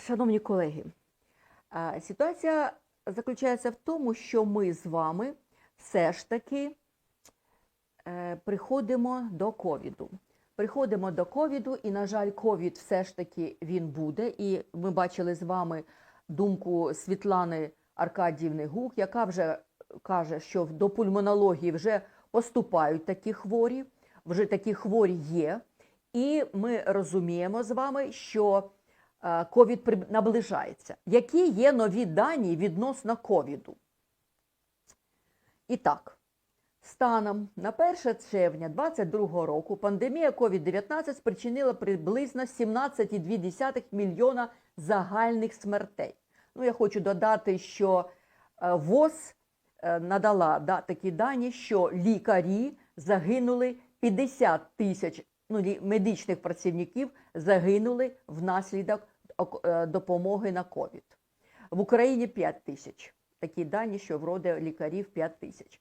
Шановні колеги, ситуація заключається в тому, що ми з вами все ж таки е, приходимо до ковіду. Приходимо до ковіду, і, на жаль, ковід все ж таки він буде. І ми бачили з вами думку Світлани Аркадіївни Гук, яка вже каже, що до пульмонології вже поступають такі хворі, вже такі хворі є. І ми розуміємо з вами, що ковід при- наближається. Які є нові дані відносно ковіду? І так, станом на 1 червня 2022 року пандемія COVID-19 спричинила приблизно 17,2 мільйона загальних смертей. Ну, я хочу додати, що е, ВОЗ е, надала да, такі дані, що лікарі загинули 50 тисяч ну, медичних працівників загинули внаслідок ок- е, допомоги на ковід. В Україні 5 тисяч. Такі дані, що вроде лікарів 5 тисяч.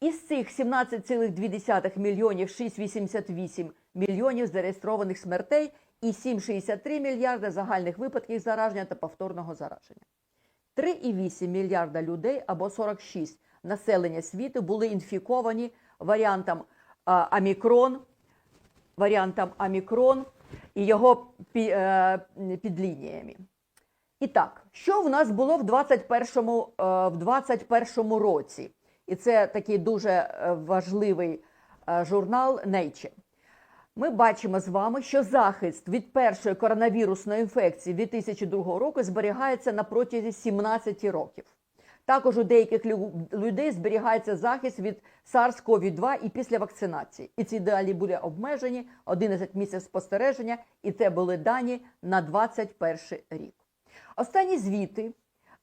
Із цих 17,2 мільйонів 6,88 мільйонів зареєстрованих смертей і 7,63 мільярда загальних випадків зараження та повторного зараження. 3,8 мільярда людей або 46 населення світу були інфіковані варіантом а, омікрон, варіантом омікрон і його е, підлініями. І так, що в нас було в 21-му, е, в 21-му році? І це такий дуже е, важливий журнал Nature. Ми бачимо з вами, що захист від першої коронавірусної інфекції 2002 року зберігається на протязі 17 років. Також у деяких людей зберігається захист від SARS-CoV-2 і після вакцинації. І ці далі були обмежені 11 місяців спостереження, і це були дані на 21 рік. Останні звіти,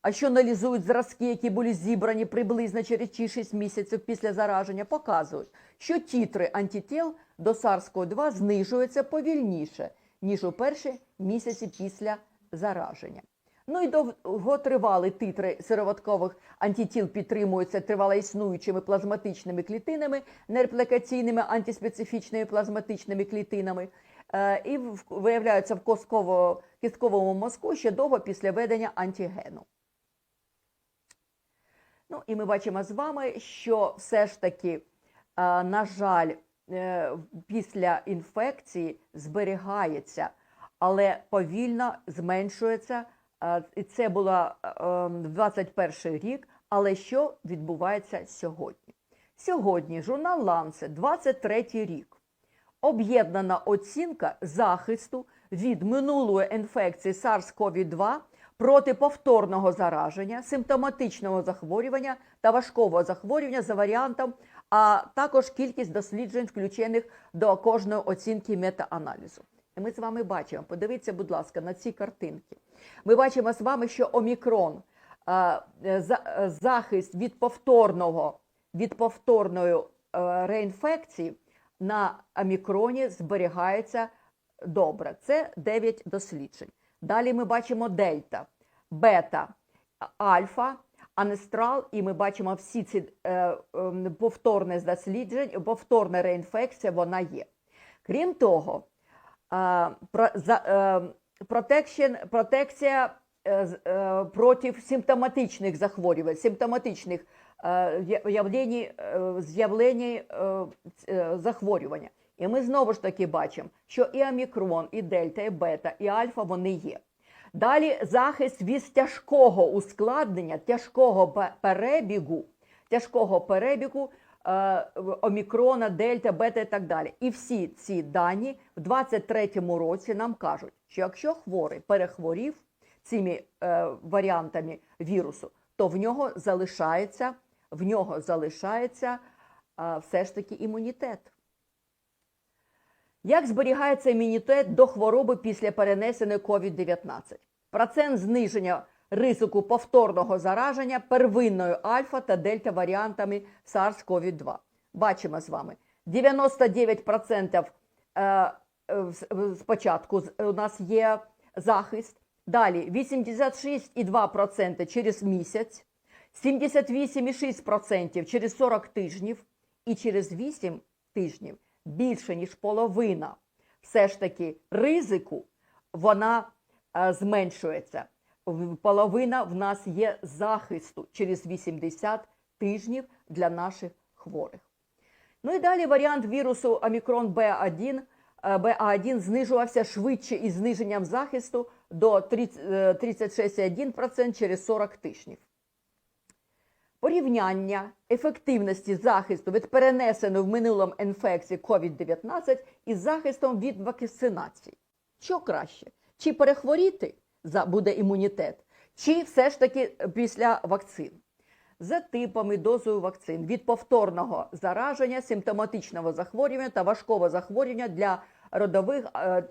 що аналізують зразки, які були зібрані приблизно через 6 місяців після зараження, показують, що тітри антитіл до SARS-CoV-2 знижуються повільніше, ніж у перші місяці після зараження. Ну і довготривалі титри сироваткових антитіл підтримуються тривалоіснуючими плазматичними клітинами, нереплікаційними антиспецифічними плазматичними клітинами е, і виявляються в костково- кістковому мозку ще довго після введення антигену. Ну і ми бачимо з вами, що все ж таки, е, на жаль, е, після інфекції зберігається, але повільно зменшується. І це було е, е, 21 рік. Але що відбувається сьогодні? Сьогодні журнал Lancet, 23 рік. Об'єднана оцінка захисту від минулої інфекції SARS-CoV-2 проти повторного зараження, симптоматичного захворювання та важкого захворювання за варіантом, а також кількість досліджень, включених до кожної оцінки метааналізу. І ми з вами бачимо, подивіться, будь ласка, на ці картинки. Ми бачимо з вами, що омікрон е, е, за- захист від повторного від повторної е, реінфекції на омікроні зберігається добре. Це 9 досліджень. Далі ми бачимо дельта, бета, альфа, анестрал, і ми бачимо всі ці е, е, повторне досліджень, повторна реінфекція вона є. Крім того, протекція е, е, проти симптоматичних захворювань, симптоматичних е, з'явлень захворювання. І ми знову ж таки бачимо, що і омікрон, і дельта, і бета, і альфа вони є. Далі захист від тяжкого ускладнення, тяжкого перебігу, тяжкого перебігу омікрона, дельта, бета і так далі. І всі ці дані в 23-му році нам кажуть, що якщо хворий перехворів цими е, варіантами вірусу, то в нього залишається, в нього залишається е, все ж таки імунітет. Як зберігається імунітет до хвороби після перенесеної COVID-19? Процент зниження ризику повторного зараження первинною альфа та дельта варіантами SARS-CoV-2. Бачимо з вами 99% е, е, спочатку у нас є захист. Далі 86,2% через місяць, 78,6% через 40 тижнів і через 8 тижнів більше ніж половина все ж таки ризику вона е, зменшується. Половина в нас є захисту через 80 тижнів для наших хворих. Ну і далі варіант вірусу омікрон Б1, е, БА1 знижувався швидше із зниженням захисту до 30, е, 36,1% через 40 тижнів. Порівняння ефективності захисту від перенесеної в минулому інфекції COVID-19 із захистом від вакцинації. Що краще? Чи перехворіти буде імунітет, чи все ж таки після вакцин? За типами дозою вакцин від повторного зараження, симптоматичного захворювання та важкого захворювання для родових, е,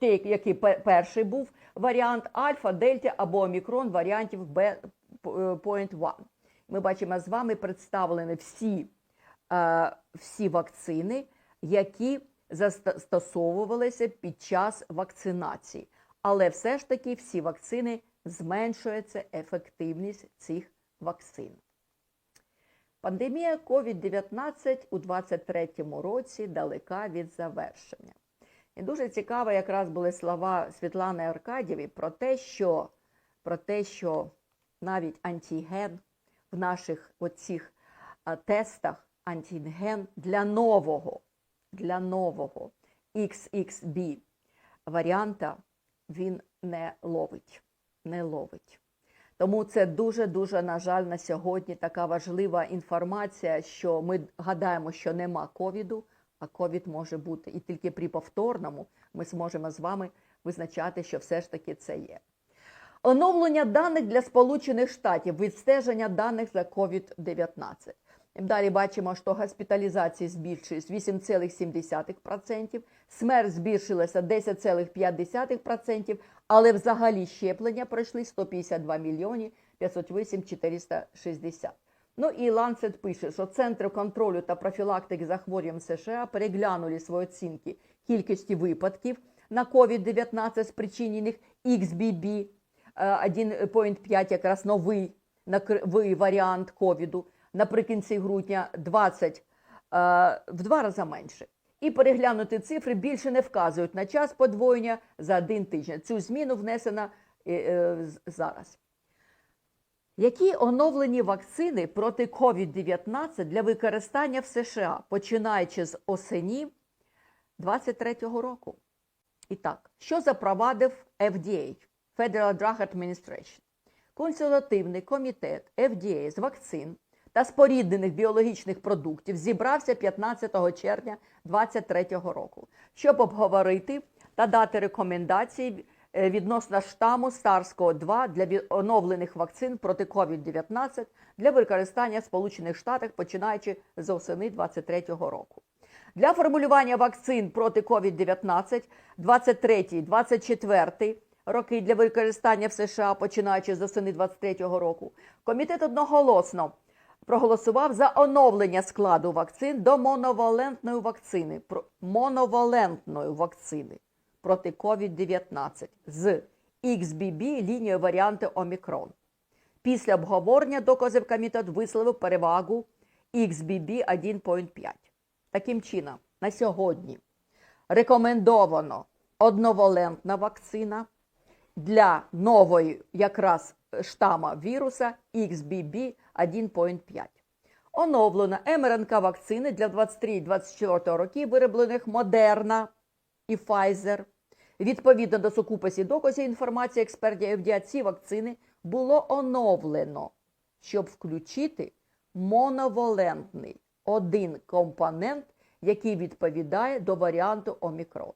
ті, який перший був варіант альфа, дельта або омікрон варіантів B.1. Ми бачимо з вами представлені всі, е, всі вакцини, які застосовувалися під час вакцинації. Але все ж таки всі вакцини зменшується ефективність цих вакцин. Пандемія COVID-19 у 2023 році далека від завершення. І дуже цікаво якраз були слова Світлани Аркадєві про те, що, про те, що навіть антиген в наших оцих тестах антиген для нового, для нового XXB варіанта він не ловить. Не ловить. Тому це дуже-дуже, на жаль, на сьогодні така важлива інформація, що ми гадаємо, що нема ковіду, а ковід може бути. І тільки при повторному ми зможемо з вами визначати, що все ж таки це є. Оновлення даних для Сполучених Штатів, відстеження даних за COVID-19. Далі бачимо, що госпіталізації збільшились 8,7%, смерть збільшилася 10,5%, але взагалі щеплення пройшли 152 мільйони 508 460. Ну і Lancet пише, що Центри контролю та профілактики захворювань США переглянули свої оцінки кількості випадків на COVID-19 спричинених XBB, 1.5 якраз новий новий варіант ковіду наприкінці грудня 20 в два рази менше. І переглянути цифри більше не вказують на час подвоєння за один тиждень. Цю зміну внесена е, е, зараз. Які оновлені вакцини проти COVID-19 для використання в США, починаючи з осені 2023 року? І так, що запровадив FDA Federal Drug Administration? Консультативний комітет FDA з вакцин та споріднених біологічних продуктів зібрався 15 червня 2023 року, щоб обговорити та дати рекомендації е, відносно штаму SARS-CoV-2 для оновлених вакцин проти COVID-19 для використання в Сполучених Штатах, починаючи з осени 2023 року. Для формулювання вакцин проти COVID-19 23-24 роки для використання в США, починаючи з осени 2023 року, комітет одноголосно проголосував за оновлення складу вакцин до моновалентної вакцини, моновалентної вакцини проти COVID-19 з XBB лінією варіанту Омікрон. Після обговорення доказів комітет висловив перевагу XBB 1.5. Таким чином, на сьогодні рекомендовано одновалентна вакцина для нової якраз штама віруса XBB 1.5. Оновлена МРНК вакцини для 23-24 років, вироблених Moderna і Pfizer. Відповідно до сукупності доказів інформації експертів FDA, ці вакцини було оновлено, щоб включити моновалентний один компонент, який відповідає до варіанту Омікрон.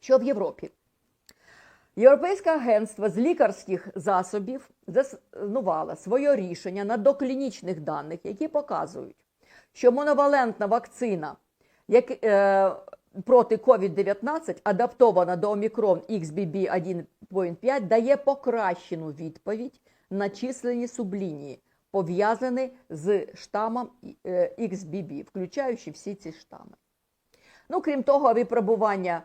Що в Європі? Європейське агентство з лікарських засобів заснувало своє рішення на доклінічних даних, які показують, що моновалентна вакцина як, е, проти COVID-19, адаптована до Омікрон XBB 1.5, дає покращену відповідь на численні сублінії, пов'язані з штамом е, XBB, включаючи всі ці штами. Ну, крім того, випробування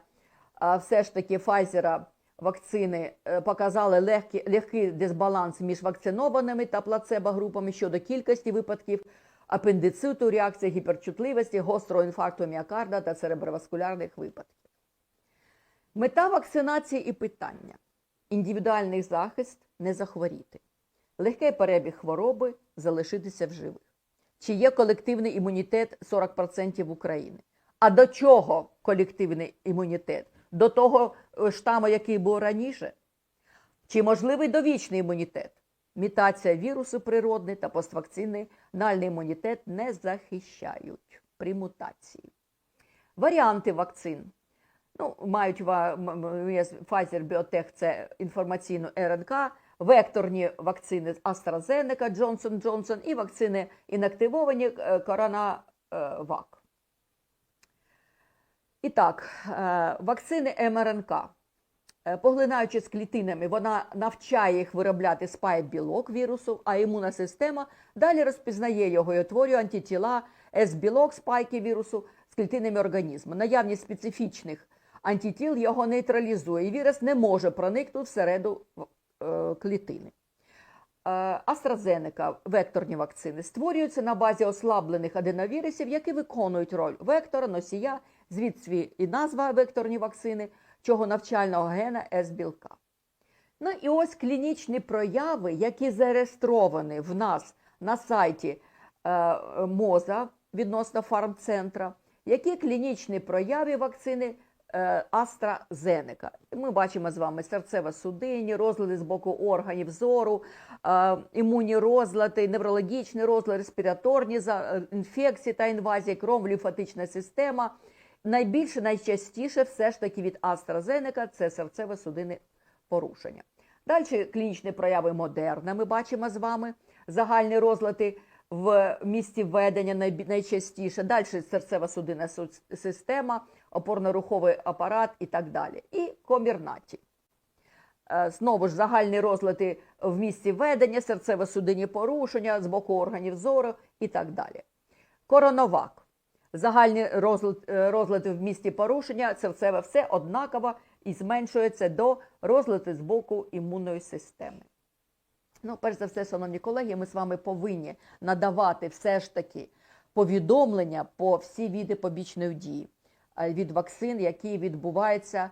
все ж таки Pfizer вакцини е, показали легкий, легкий дисбаланс між вакцинованими та плацебо-групами щодо кількості випадків апендициту, реакції гіперчутливості, гострого інфаркту міокарда та цереброваскулярних випадків. Мета вакцинації і питання. індивідуальний захист не захворіти, легкий перебіг хвороби залишитися в живих. Чи є колективний імунітет 40% України? А до чого колективний імунітет? До того штаму, який був раніше? Чи можливий довічний імунітет? Мітація вірусу природний та поствакцинний імунітет не захищають при мутації. Варіанти вакцин. Ну, мають є Pfizer Biotech – це інформаційно РНК, векторні вакцини AstraZeneca, Johnson Johnson і вакцини інактивовані е, CoronaVac. І так, е, вакцини МРНК. Е, Поглинаючи з клітинами, вона навчає їх виробляти спайк-білок вірусу, а імунна система далі розпізнає його і утворює антитіла С-білок спайки вірусу з клітинами організму. Наявність специфічних антитіл його нейтралізує, і вірус не може проникнути всереду е, клітини. AstraZeneca векторні вакцини створюються на базі ослаблених аденовірусів, які виконують роль вектора, носія, звідси і назва векторні вакцини, чого навчального гена С-білка. Ну і ось клінічні прояви, які зареєстровані в нас на сайті е, МОЗа відносно фармцентра, які клінічні прояви вакцини е, AstraZeneca. Ми бачимо з вами серцево-судинні, розлади з боку органів зору, е, імунні розлади, неврологічні розлади, респіраторні е, інфекції та інвазії, кров, лімфатична система. Найбільше, найчастіше все ж таки від AstraZeneca – це серцево-судинні порушення. Далі клінічні прояви модерна ми бачимо з вами, загальні розлади в місці введення найчастіше, далі серцево-судинна система, опорно-руховий апарат і так далі. І комірнаті. Е, Знову ж загальні розлади в місці ведення, серцево-судинні порушення з боку органів зору і так далі. Коронавак. Загальні е, розлади в місті порушення, серцеве все однаково і зменшується до розлади з боку імунної системи. Ну, перш за все, шановні колеги, ми з вами повинні надавати все ж таки повідомлення по всі види побічної дії е, від вакцин, які відбуваються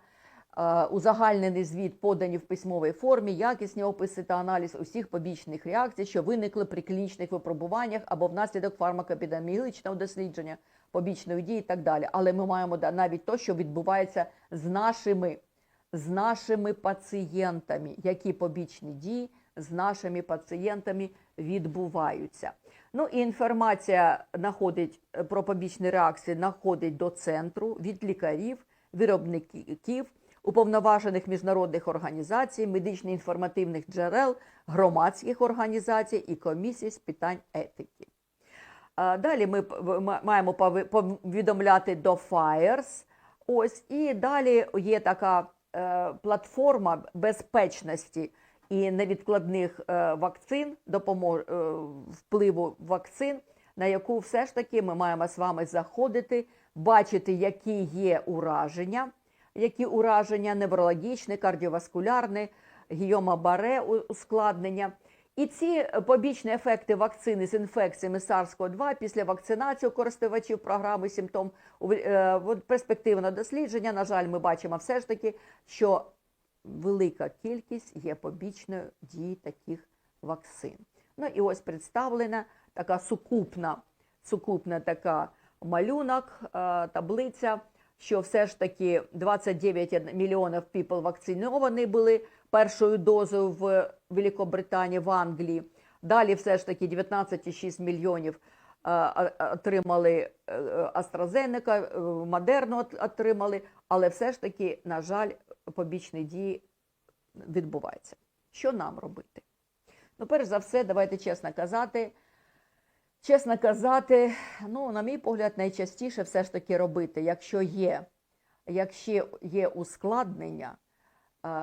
е, узагальнений звіт подані в письмовій формі, якісні описи та аналіз усіх побічних реакцій, що виникли при клінічних випробуваннях або внаслідок фармакоепідеміологічного дослідження, побічної дії і так далі. Але ми маємо навіть то, що відбувається з нашими, з нашими пацієнтами, які побічні дії з нашими пацієнтами відбуваються. Ну і інформація находить е, про побічні реакції находить до центру від лікарів, виробників, уповноважених міжнародних організацій, медично-інформативних джерел, громадських організацій і комісій з питань етики. Далі ми маємо повідомляти до FIRES. Ось і далі є така е, платформа безпечності і невідкладних е, вакцин, допомог, е, впливу вакцин, на яку все ж таки ми маємо з вами заходити, бачити, які є ураження, які ураження неврологічне, кардіоваскулярне, гіома баре ускладнення. І ці е, побічні ефекти вакцини з інфекціями SARS-CoV-2 після вакцинації користувачів програми ви- е, перспективне дослідження. На жаль, ми бачимо все ж таки, що велика кількість є побічною дії таких вакцин. Ну і ось представлена така сукупна, сукупна така малюнок, е, таблиця, що все ж таки 29 мільйонів people вакциновані були першою дозою в Великобританії, в Англії. Далі все ж таки 19,6 мільйонів е, отримали AstraZeneca, е, отримали, але все ж таки, на жаль, побічні дії відбуваються. Що нам робити? Ну, перш за все, давайте чесно казати. Чесно казати, ну, на мій погляд, найчастіше все ж таки робити, якщо є, якщо є ускладнення,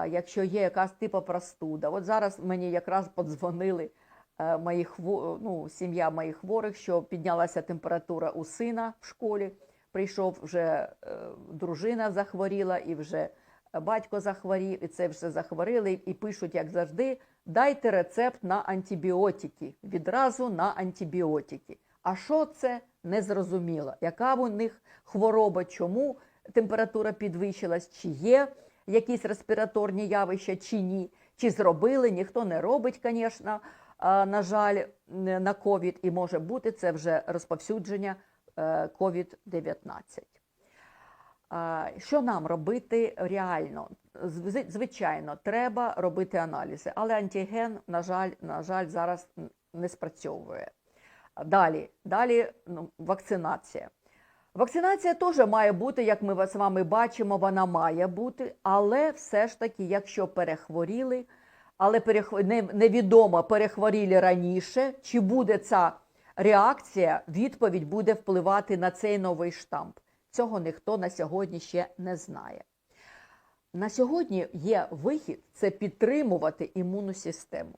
якщо є якась типу простуда. От зараз мені якраз подзвонили е, мої хво- ну, сім'я моїх хворих, що піднялася температура у сина в школі. Прийшов вже е, дружина захворіла, і вже батько захворів, і це все захворіли, і пишуть, як завжди, дайте рецепт на антибіотики, відразу на антибіотики. А що це незрозуміло? Яка у них хвороба, чому температура підвищилась, чи є якісь респіраторні явища чи ні, чи зробили, ніхто не робить, звісно, на жаль, на ковід, і може бути це вже розповсюдження COVID-19. А, Що нам робити реально? Звичайно, треба робити аналізи, але антиген, на жаль, на жаль, зараз не спрацьовує. Далі, далі ну, вакцинація. Вакцинація теж має бути, як ми з вами бачимо, вона має бути, але все ж таки, якщо перехворіли, але невідомо перехворіли раніше, чи буде ця реакція, відповідь буде впливати на цей новий штамп. Цього ніхто на сьогодні ще не знає. На сьогодні є вихід це підтримувати імунну систему.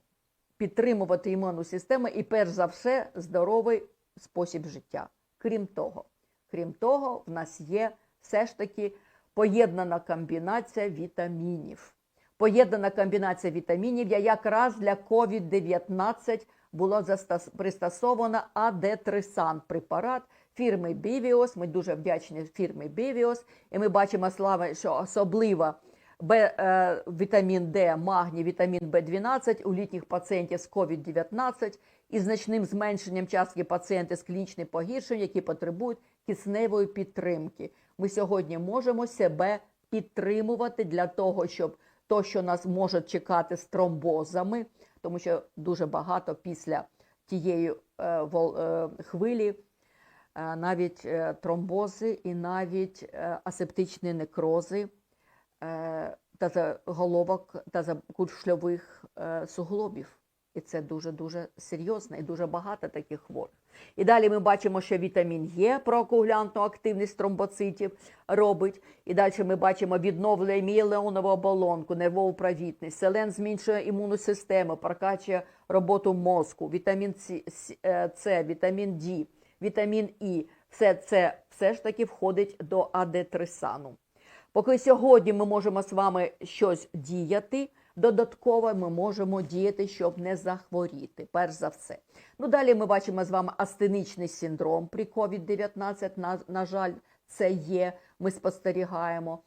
Підтримувати імунну систему і, перш за все, здоровий спосіб життя. Крім того, крім того, в нас є все ж таки поєднана комбінація вітамінів. Поєднана комбінація вітамінів я якраз для COVID-19 було пристосовано АД-трисан препарат фірми Bivios. Ми дуже вдячні фірмі Bivios. І ми бачимо слава, що особливо Б, е, вітамін Д, магній, вітамін В12 у літніх пацієнтів з COVID-19 і значним зменшенням частки пацієнтів з клінічним погіршенням, які потребують кисневої підтримки. Ми сьогодні можемо себе підтримувати для того, щоб то, що нас може чекати з тромбозами, тому що дуже багато після тієї е, е, хвилі навіть е, тромбози і навіть е, асептичні некрози е, та заголовок та закульшльових е, суглобів. І це дуже-дуже серйозно і дуже багато таких хворих. І далі ми бачимо, що вітамін Е прокоагулянтну активність тромбоцитів робить. І далі ми бачимо відновлює міелонову оболонку, нервову провідність. Селен зміншує імунну систему, прокачує роботу мозку, вітамін е, С, вітамін Д, вітамін І. Все це все ж таки входить до АД-трисану. Поки сьогодні ми можемо з вами щось діяти, додатково ми можемо діяти, щоб не захворіти, перш за все. Ну, далі ми бачимо з вами астеничний синдром при COVID-19. На, на жаль, це є, ми спостерігаємо.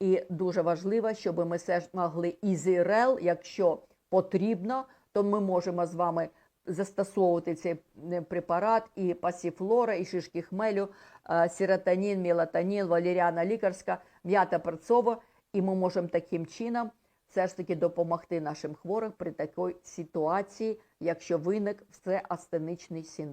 І дуже важливо, щоб ми все ж могли ізірел, якщо потрібно, то ми можемо з вами застосовувати цей е, препарат і пасіфлора, і шишки хмелю, е, серотонін, мелатонін, валеріана лікарська, м'ята перцова, і ми можемо таким чином все ж таки допомогти нашим хворим при такій ситуації, якщо виник все астеничний синдром.